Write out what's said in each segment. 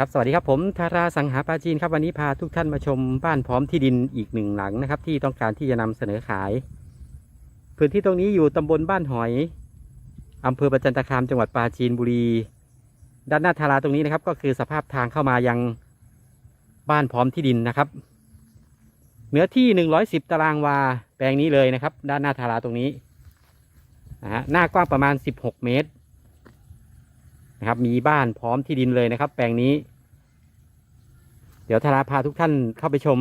ครับสวัสดีครับผมธาราสังหาปราจีนครับวันนี้พาทุกท่านมาชมบ้านพร้อมที่ดินอีกหนึ่งหลังนะครับ ที่ต้องการที่จะนำเสนอขาย พื้นที่ตรงนี้อยู่ตำบลบ้านหอยอำเภอประจันตคามจังหวัดปราจีนบุรี ด้านหน้าธาราตรงนี้นะครับ ก็คือสภาพทางเข้ามายังบ้านพร้อมที่ดินนะครับเนื้อที่หนึ่งร้อยสิบตารางวาแปลงนี้เลยนะครับ ด้านหน้าธาราตรงนี้นะฮะหน้ากว้างประมาณสิบหกเมตร นะครับ มีบ้านพร้อมที่ดินเลยนะครับ แปลงนี้ เดี๋ยวธาราพาทุกท่านเข้าไปชม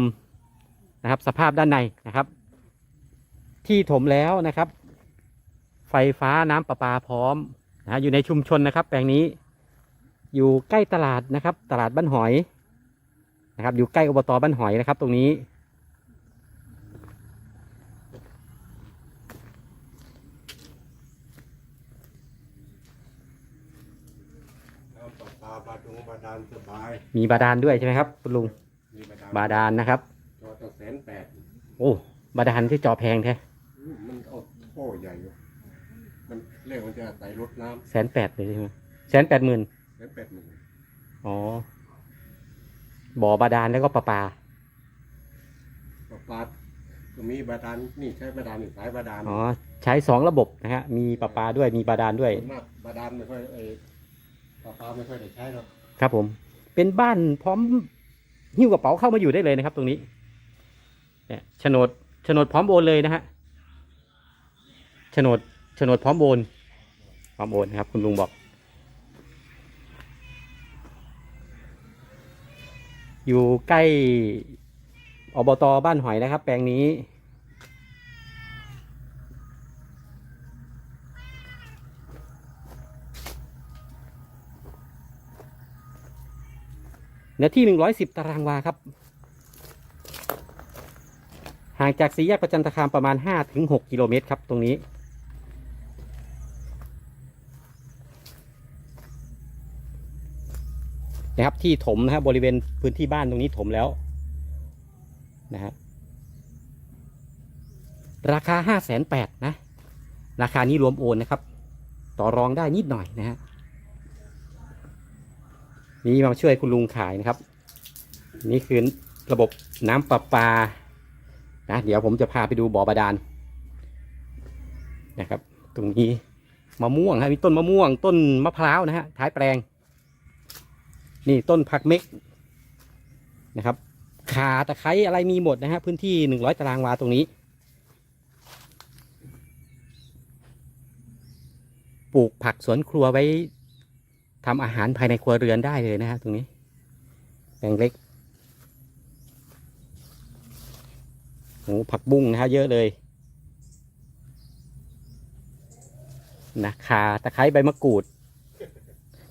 นะครับ สภาพด้านในนะครับ ที่ถมแล้วนะครับ ไฟฟ้าน้ำประปาพร้อมนะอยู่ในชุมชนนะครับ แปลงนี้ อยู่ใกล้ตลาดนะครับ ตลาดบ้านหอยนะครับ อยู่ใกล้อบตบ้านหอยนะครับ ตรงนี้ำประปาบา ดงบาดาลสบายมีบาดาลด้วยใช่ไหมครับคุณลุงมีบาดาลบาดาลนะครับ จอตั้งแสนแปดโอ้บาดาลที่จอแพงแท้อื้อมันเอาท่อใหญ่อยู่มันเรียกมันจะใส่รถน้แสนแปดเลยใช่ไหมแสนแปดหมื่นำแสนแปดหนึ่งอ๋อบ่อบาดาลแล้วก็ประปาประปาก็มีบาดาลนี่ใช้บาดาลนี่สายบาดาลอ๋อใช้สองระบบนะฮะมีประปาด้วยมีบาดาลด้วยส่วนมากบาดาลไม่ค่อยเออประปาไม่ค่อยได้ใช้หรอก ครับผม เป็นบ้านพร้อมหิ้วกระเป๋าเข้ามาอยู่ได้เลยนะครับ ตรงนี้ เนี่ยโฉนดโฉนดพร้อมโอนเลยนะฮะโฉนดโฉนดพร้อมโอนพร้อมโอนนะครับ คุณลุงบอก อยู่ใกล้อบตบ้านหอยนะครับ แปลงนี้ เนื้อที่หนึ่งร้อยสิบตารางวาครับ ห่างจากสี่แยกประจันตคามประมาณห้าถึงหกกิโลเมตรครับตรงนี้ นะครับที่ถมนะครับบริเวณพื้นที่บ้านตรงนี้ถมแล้วนะฮะราคาห้าแสนแปดนะ ราคานี้รวมโอนนะครับ ต่อรองได้นิดหน่อยนะฮะ นี่มาช่วยคุณลุงขายนะครับ นี่คือระบบน้ำประปานะเดี๋ยวผมจะพาไปดูบ่อบาดาลนะครับ ตรงนี้มะม่วงฮะมีต้นมะม่วง ต้นมะพร้าวนะฮะท้ายแปลง นี่ต้นผักเม็กนะครับขาตะไคร้อะไรมีหมดนะฮะพื้นที่หนึ่งร้อยตารางวาตรงนี้ปลูกผักสวนครัวไว้ ทำอาหารภายในครัวเรือนได้เลยนะฮะตรงนี้แปลงเล็กโอ้ผักบุ้งนะฮะเยอะเลยนะคาตะไคร้ใบมะกรูด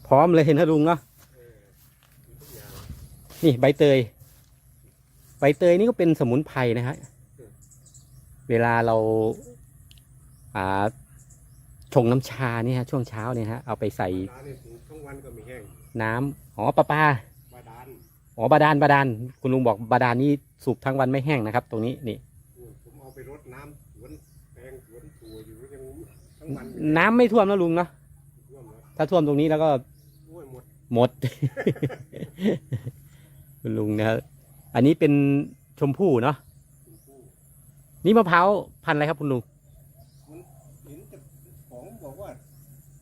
พร้อมเลยนะลุงเนาะนี่ใบเตย ใบเตยนี่ก็เป็นสมุนไพรนะฮะเวลาเราอ่า ชงน้ำชาเนี่ยฮะช่วงเช้าเนี่ยฮะเอาไปใส่บาดาลนี่สูงทั้งวันก็ไม่แห้งน้ำอ๋อประปาบาดาลอ๋อบาดาลบาดาลคุณลุงบอกบาดาลนี่สูบทั้งวันไม่แห้งนะครับ ตรงนี้นี่อู้ผมเอาไปรดน้ำสวนแปลงสวนถั่วอยู่ยังทั้งวันน้ำไม่ท่วมนะลุงเนาะท่วมแล้วถ้าท่วมตรงนี้แล้วก็โอ้ยหมดหมดคุณลุงนะครับอันนี้เป็นชมพู่เนาะชมพู่นี่มะพร้าวพันธุ์อะไรครับคุณลุง เห็นแต่ของบอกว่า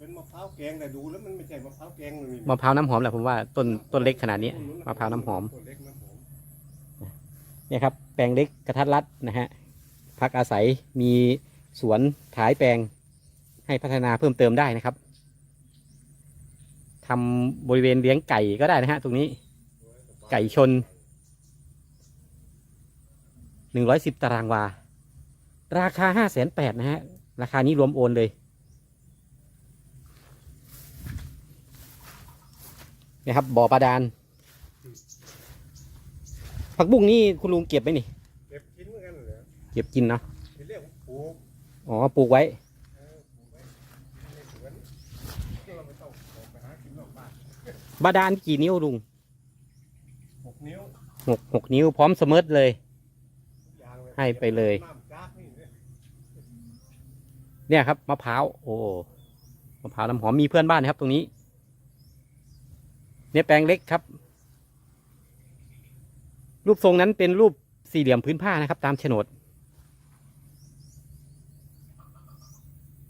เป็นมะพร้าวแกงแต่ดูแล้วมันไม่ใช่มะพร้าวแกงเลยนี่มะพร้าวน้ำหอมแหละผมว่าต้นต้นเล็กขนาดนี้มะพร้าวน้ำหอมต้นเล็กน้ำหอมเนี่ยครับแปลงเล็กกระทัดรัดนะฮะพักอาศัยมีสวนถ่ายแปลงให้พัฒนาเพิ่มเติมได้นะครับทำบริเวณเลี้ยงไก่ก็ได้นะฮะตรงนี้ไก่ชนหนึ่งร้อยสิบตารางวา ราคาห้าแสนแปดนะฮะ ราคานี้รวมโอนเลย นะครับบ่อบาดาลผักบุ้งนี่คุณลุงเก็บไหมนี่ เก็บกินเหมือนกันเหรอเก็บกินเนาะที่เรียกว่าปลูกอ๋อปลูกไว้ เออปลูกไว้ในสวนเราไม่ต้องออกไปหากินนอกบ้านบาดาลกี่นิ้วลุงหกนิ้วหกหกนิ้วพร้อมเสมอเลย ยางเลยให้ไปเลย น้ำจากนี่เนี่ยเนี่ยครับมะพร้าวโอ้มะพร้าวน้ำหอมมีเพื่อนบ้านนะครับ ตรงนี้ เนี่ยแปลงเล็กครับ รูปทรงนั้นเป็นรูปสี่เหลี่ยมพื้นผ้านะครับ ตามโฉนด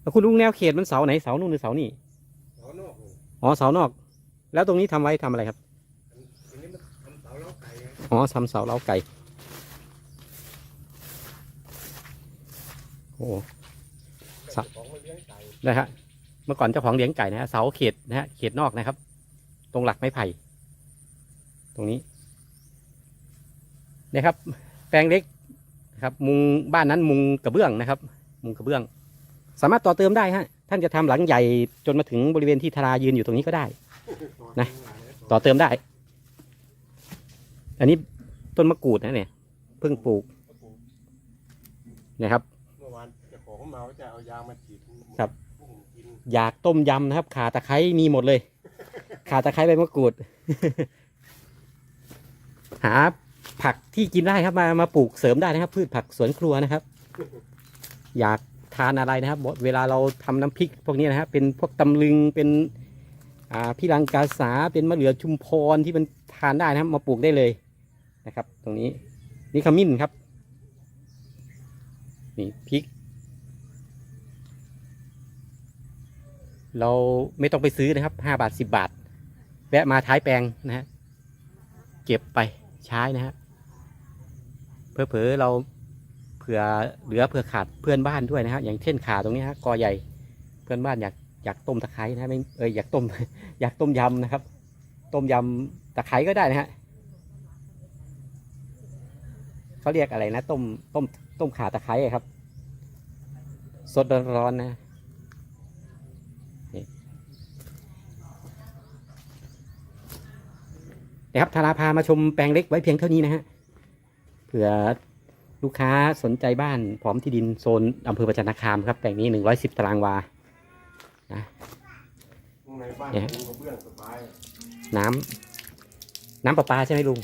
แล้วคุณลุงแนวเขตมันเสาไหนเสานู่นหรือเสานี่เสานอกนี่อ๋อเสานอก แล้วตรงนี้ทำไว้ทำอะไรครับอันนี้มันทำเสาเล้าไก่ไงอ๋อทำเสาเล้าไก่โอ้เจ้าของมันเลี้ยงไก่นะฮะเมื่อก่อนเจ้าของเลี้ยงไก่นะฮะเสาเขตนะฮะเขตนอกนะครับ ตรงหลักไม้ไผ่ตรงนี้นะครับ แปลงเล็กนะครับมุงบ้านนั้นมุงกระเบื้องนะครับ มุงกระเบื้อง สามารถต่อเติมได้ฮะท่านจะทำหลังใหญ่จนมาถึงบริเวณที่ทารายืนอยู่ตรงนี้ก็ได้นะต่อเติมได้ อันนี้ต้นมะกรูดนะเนี่ยเพิ่งปลูกนะครับเมื่อวานเจ้าของเมาจะเอายามาฉีดครับพุ่งกินอยากต้มยำนะครับ ขาตะไคร้มีหมดเลย ขาตะไคร้ใบมะกรูด หาผักที่กินได้ครับมามาปลูกเสริมได้นะครับ พืชผักสวนครัวนะครับ อยากทานอะไรนะครับเวลาเราทำน้ำพริกพวกนี้นะครับเป็นพวกตำลึงเป็นอ่าพี่ลังกาสาเป็นมะเขือชุมพรที่มันทานได้นะครับ มาปลูกได้เลยนะครับ ตรงนี้นี่ขมิ้นครับนี่พริก เราไม่ต้องไปซื้อนะครับห้าบาทสิบบาท แวะมาท้ายแปลงนะฮะเก็บไปใช้นะฮะเพื่อเผลอๆเราเผื่อเหลือเผื่อขาดเพื่อนบ้านด้วยนะฮะอย่างเช่นขาตรงนี้ฮะกอใหญ่เพื่อนบ้านอยากอยากต้มตะไคร้นะไม่เอออยากต้ม อยากต้มยำนะครับ ต้มยำตะไคร้ก็ได้นะฮะเขาเรียกอะไรนะ ต้มต้มต้มขาตะไคร้ครับ สดร้อนๆนะ นะครับธาราพามาชมแปลงเล็กไว้เพียงเท่านี้นะฮะเผื่อลูกค้าสนใจบ้านพร้อมที่ดินโซนอำเภอประจันตคามครับแปลงนี้หนึ่งร้อยสิบตารางวาข้างในบ้านเนี่ยมุงกระเบื้องสบายน้ำน้ำประปาใช่ไหมลุง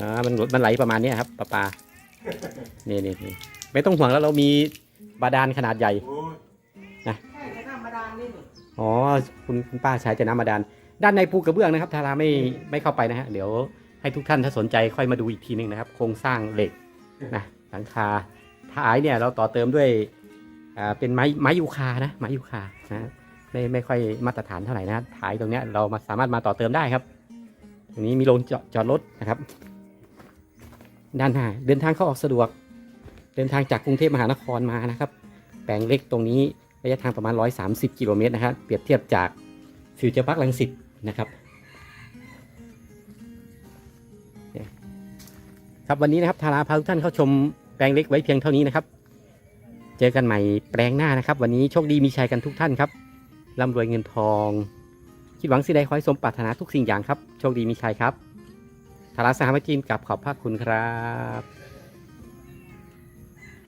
อ่ามันมันไหลประมาณเนี้ยครับประปานี่นี่นี่ไม่ต้องห่วงแล้วเรามีบาดาลขนาดใหญ่โอ้ยใช่แต่ธรรมดานี่นี่อ๋อคุณคุณป้าใช้แต่น้ำบาดาล ด้านในปูกระเบื้องนะครับทาราไม่ไม่เข้าไปนะฮะเดี๋ยวให้ทุกท่านถ้าสนใจค่อยมาดูอีกทีหนึ่งนะครับ โครงสร้างเหล็กนะหลังคาท้ายเนี่ยเราต่อเติมด้วยอ่าเป็นไม้ไม้ยูคานะไม้ยูคานะไม่ไม่ค่อยมาตรฐานเท่าไหร่นะท้ายตรงเนี้ยเรามาสามารถมาต่อเติมได้ครับตรงนี้มีโรงจอดจอดรถนะครับ ด้านหน้าเดินทางเข้าออกสะดวก เดินทางจากกรุงเทพมหานครมานะครับ แปลงเล็กตรงนี้ระยะทางประมาณ 130 กิโลเมตรนะครับเปรียบเทียบจากฟิวเจอร์พาร์คลังสิต นะครับครับวันนี้นะครับทาราพาทุกท่านเข้าชมแปลงเล็กไว้เพียงเท่านี้นะครับ เจอกันใหม่แปลงหน้านะครับ วันนี้โชคดีมีชัยกันทุกท่านครับร่ำรวยเงินทอง คิดหวังสิ่งใดขอให้สมปรารถนาทุกสิ่งอย่างครับ โชคดีมีชัยครับทาราสหมจีนกับขอบพระคุณครับ